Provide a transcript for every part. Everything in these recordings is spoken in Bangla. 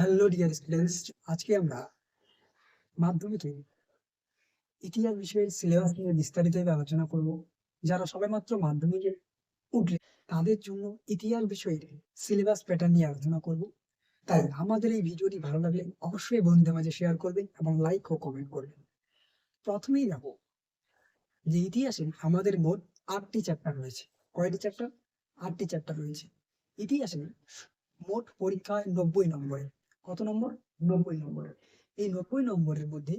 হ্যালো ডিয়ার স্টুডেন্টস আজকে আমরা মাধ্যমিকে ইতিহাস বিষয়ের সিলেবাস নিয়ে বিস্তারিতভাবে আলোচনা করব, যারা সবেমাত্র মাধ্যমিকে উঠলে তাদের জন্য ইতিহাস বিষয়ের সিলেবাস প্যাটার্ন নিয়ে আলোচনা করব। তাই আমাদের এই ভিডিওটি ভালো লাগলে অবশ্যই বন্ধুদের মাঝে শেয়ার করবেন এবং লাইক ও কমেন্ট করবেন। প্রথমেই যাব যে ইতিহাসে আমাদের মোট আটটি চ্যাপ্টার রয়েছে। কয়টি চ্যাপ্টার আটটি চ্যাপ্টার রয়েছে। ইতিহাসে মোট পরীক্ষায় নব্বই নম্বরে কত নম্বর? নব্বই নম্বরের এই নব্বই নম্বরের মধ্যে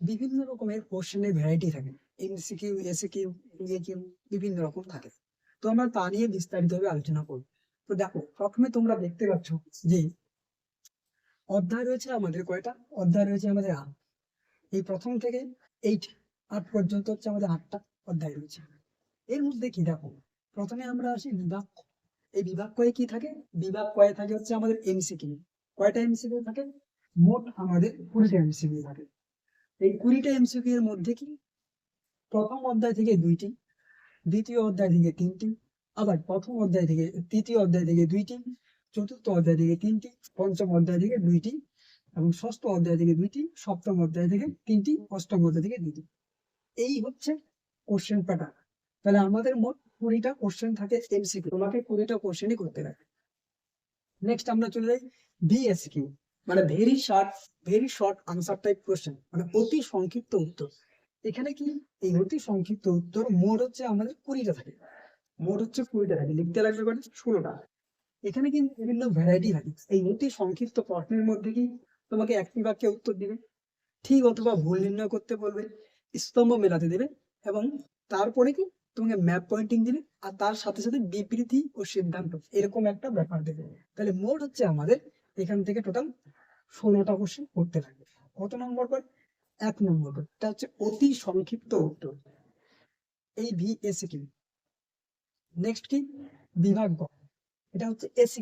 বিভিন্ন রকমের কোশ্চেনের ভ্যারাইটি থাকে। এমসিকিউ এসিকিউ কিউ বিভিন্ন রকম থাকে। তো আমরা তা নিয়ে বিস্তারিতভাবে আলোচনা করব। তো দেখো, প্রথমে তোমরা দেখতে পাচ্ছ যে অধ্যায় রয়েছে আমাদের কয়টা? অধ্যায় রয়েছে আমাদের আট। এই প্রথম থেকে এইট আট পর্যন্ত হচ্ছে আমাদের আটটা অধ্যায় রয়েছে। এর মধ্যে কি দেখো? প্রথমে আমরা আসি বিভাগ এই বিভাগ কয়ে কি থাকে? বিভাগ কয়ে থাকে হচ্ছে আমাদের এমসিকিউ কয়টা এমসিকিউ থাকে? মোট আমাদের কুড়িটা এমসিকিউ থাকে। এই কুড়িটা এমসিকিউ এর মধ্যে কি? প্রথম অধ্যায় থেকে দুইটি, দ্বিতীয় অধ্যায় থেকে তিনটি, আবার প্রথম অধ্যায় থেকে, তৃতীয় অধ্যায় থেকে দুইটি, চতুর্থ অধ্যায় থেকে তিনটি, পঞ্চম অধ্যায় থেকে দুইটি, এবং ষষ্ঠ অধ্যায় থেকে দুইটি, সপ্তম অধ্যায় থেকে তিনটি, অষ্টম অধ্যায় থেকে দুইটি। এই হচ্ছে কোশ্চেন প্যাটার্ন তাহলে আমাদের মোট কুড়িটা কোশ্চেন থাকে এমসিকিউ তোমাকে কুড়িটা কোশ্চেনই করতে লাগে নেক্সট আমরা চলে যাই ভিএসকিউ মানে very short very short answer type মানে অতি সংক্ষিপ্ত উত্তর। এখানে কি? এই অতি সংক্ষিপ্ত উত্তর মোট হচ্ছে আমাদের কুড়িটা থাকে। মোট হচ্ছে কুড়িটা থাকে। লিখতে লাগবে ষোলোটা। এখানে কিন্তু বিভিন্ন ভ্যারাইটি থাকে। এই অতি সংক্ষিপ্ত প্রশ্নের মধ্যে কি তোমাকে একটি বাক্যে উত্তর দিবে? ঠিক অথবা ভুল নির্ণয় করতে বলবে। স্তম্ভ মেলাতে দেবে। এবং তারপরে কি? তোমাকে ম্যাপ পয়েন্টিং দিবে। আর তার সাথে সাথে বিবৃতি ও সিদ্ধান্ত। এরকম একটা ব্যাপার দেবে। তাহলে মোট হচ্ছে আমাদের এখান থেকে টোটাল ষোলোটা কোশ্চেন করতে লাগবে। কত নম্বর করে এক নম্বর করে এটা হচ্ছে অতি সংক্ষিপ্ত উত্তর। এই ভি এসি কিউ নেক্সট কি? বিভাগ গ। এটা হচ্ছে এসি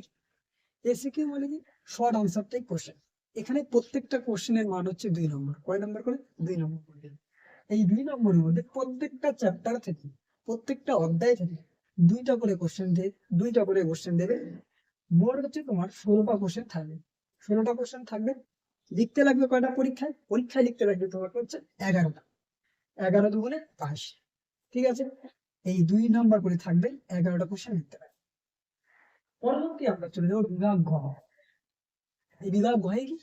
এসি কিউ মানে কি? শর্ট আনসার টাইপ কোশ্চেন এখানে প্রত্যেকটা কোশ্চেনের মান হচ্ছে দুই নম্বর। কয় নম্বর করে? দুই নম্বর করে। এই দুই নম্বরের মধ্যে প্রত্যেকটা চ্যাপ্টার থেকে, প্রত্যেকটা অধ্যায় থেকে, দুইটা করে কোশ্চেন দেবে, দুইটা করে কোশ্চেন দেবে মোট হচ্ছে তোমার ষোলোটা কোশ্চেন থাকবে। ষোলোটা কোশ্চেন থাকবে। লিখতে লাগবে কয়টা পরীক্ষায়? পরীক্ষায় লিখতে লাগবে তোমাকে হচ্ছে এগারোটা। এগারো দুগুণে বাইশ। ঠিক আছে? এই দুই নাম্বার করে থাকবে, এগারোটা কোশ্চেন লিখতে লাগবে পরবর্তী আমরা চলে যাব বিভাগ ঘ এই বিভাগ ঘয়ে কি?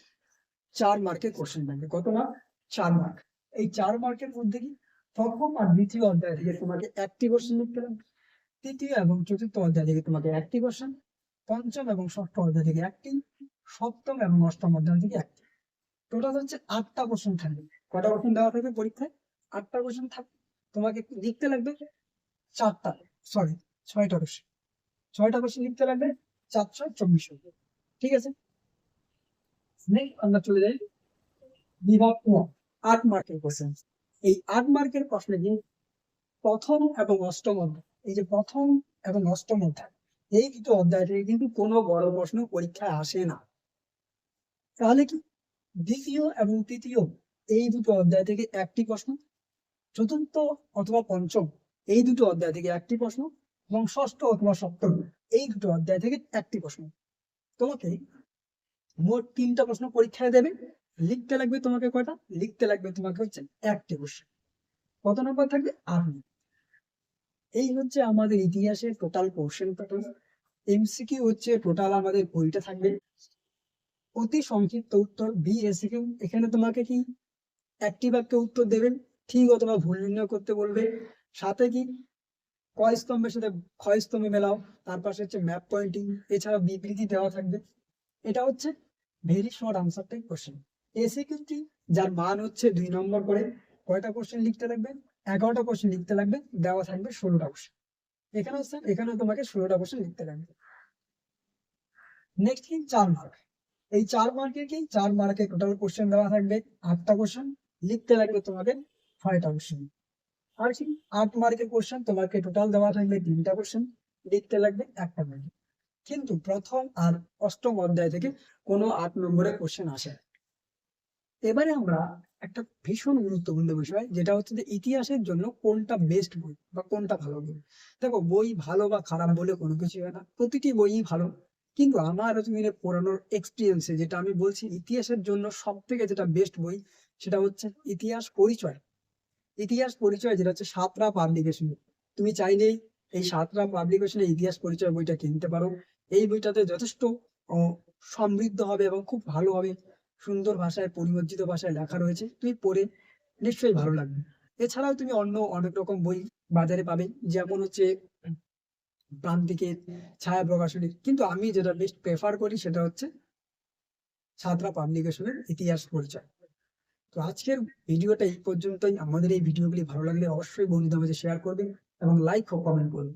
চার মার্কের কোশ্চেন থাকবে। কত মার্ক চার মার্ক এই চার মার্কের মধ্যে কি? প্রথম আর দ্বিতীয় অধ্যায় থেকে তোমাকে একটি কোশ্চেন লিখতে লাগবে তৃতীয় এবং চতুর্থ অধ্যায় থেকে তোমাকে একটি কোশ্চেন পঞ্চম এবং ষষ্ঠ অধ্যায় থেকে একটি, সপ্তম এবং অষ্টম অধ্যায় থেকে একটি। টোটাল হচ্ছে আটটা কোশ্চেন থাকবে। কটা কোশ্চেন দেওয়া থাকবে পরীক্ষায়? আটটা কোশ্চেন থাকবে। তোমাকে লিখতে লাগবে চারটা সরি ছয়টা কোশ্চেন ছয়টা কোশ্চেন লিখতে লাগবে চারশো চব্বিশ ঠিক আছে? আমরা চলে যাই বিভাগ আট মার্কের কোশ্চেন এই আট মার্কের প্রশ্নে যে প্রথম এবং অষ্টম অধ্যায়, এই যে প্রথম এবং অষ্টম অধ্যায় এই দুটো অধ্যায় থেকে কিন্তু কোনো বড় প্রশ্ন পরীক্ষায় আসে না। তাহলে কি? দ্বিতীয় এবং তৃতীয় এই দুটো অধ্যায় থেকে একটি প্রশ্ন, চতুর্থ অথবা পঞ্চম এই দুটো অধ্যায় থেকে একটি প্রশ্ন এবং ষষ্ঠ অথবা সপ্তম এই দুটো অধ্যায় থেকে একটি প্রশ্ন। তোমাকে মোট তিনটা প্রশ্ন পরীক্ষায় দেবে, লিখতে লাগবে তোমাকে কয়টা? লিখতে লাগবে তোমাকে হচ্ছে একটি কোশ্চেন কত নম্বর থাকবে? আট নম্বর। এই হচ্ছে আমাদের ইতিহাসের টোটাল কোশ্চেন প্যাটার্ন এমসিকিউ হচ্ছে টোটাল আমাদের বইটা থাকবে। অতি সংক্ষিপ্ত উত্তর বি এসিকিউ এখানে তোমাকে কি একটি বাক্যে উত্তর দেবেন, ঠিক অথবা ভুল নির্ণয় করতে বলবে। সাথে কি কয় স্তম্ভের সাথে ক্ষয় স্তম্ভে মেলাও, তার পাশে হচ্ছে ম্যাপ পয়েন্টিং এছাড়া বিবৃতি দেওয়া থাকবে। এটা হচ্ছে very short answer type question SCQ কি যার মান হচ্ছে দুই নম্বর করে। কয়টা কোশ্চেন লিখতে লাগবে এগারোটা কোশ্চেন লিখতে লাগবে, দেওয়া থাকবে ষোলোটা কোশ্চেন এখানে হচ্ছে এখানে তোমাকে ষোলোটা কোশ্চেন লিখতে লাগবে। নেক্সট কি? চার মার্ক এই চার মার্কের কি? চার মার্কে টোটাল কোশ্চেন দেওয়া থাকবে, আটটা কোশ্চেন লিখতে লাগবে তোমাকে ছয়টা কোশ্চেন আর কি? আট মার্কের কোশ্চেন তোমাকে টোটাল দেওয়া থাকবে তিনটা কোশ্চেন লিখতে লাগবে একটা মার্ক কিন্তু প্রথম আর অষ্টম অধ্যায় থেকে কোনো আট নম্বরের কোশ্চেন আসে। এবারে আমরা একটা ভীষণ গুরুত্বপূর্ণ বিষয়, যেটা হচ্ছে যে ইতিহাসের জন্য কোনটা বেস্ট বই বা কোনটা ভালো বই। দেখো, বই ভালো বা খারাপ বলে কোনো কিছু হয় না, প্রতিটি বইই ভালো। কিন্তু আমার এতদিনের পড়ানোর এক্সপিরিয়েন্সে যেটা আমি বলছি, ইতিহাসের জন্য সব থেকে যেটা বেস্ট বই, সেটা হচ্ছে ইতিহাস পরিচয়। ইতিহাস পরিচয় যেটা হচ্ছে সাতরা পাবলিকেশন তুমি চাইলেই এই সাতরা পাবলিকেশনের ইতিহাস পরিচয় বইটা কিনতে পারো। এই বইটাতে যথেষ্ট সমৃদ্ধ হবে এবং খুব ভালোভাবে সুন্দর ভাষায় পরিমার্জিত ভাষায় লেখা রয়েছে। তুমি পড়ে নিশ্চয়ই ভালো লাগবে। এছাড়াও তুমি অন্য অনেক রকম বই বাজারে পাবে, যেমন হচ্ছে প্রান্তিকের, ছায়া প্রকাশনীর। কিন্তু আমি যেটা বেস্ট প্রেফার করি সেটা হচ্ছে ছাত্রা পাবলিকেশনের ইতিহাস পরিচয়। তো আজকের ভিডিওটা এই পর্যন্তই। আমাদের এই ভিডিওগুলি ভালো লাগলে অবশ্যই বন্ধুদের মাঝে শেয়ার করবেন এবং লাইক ও কমেন্ট করবেন।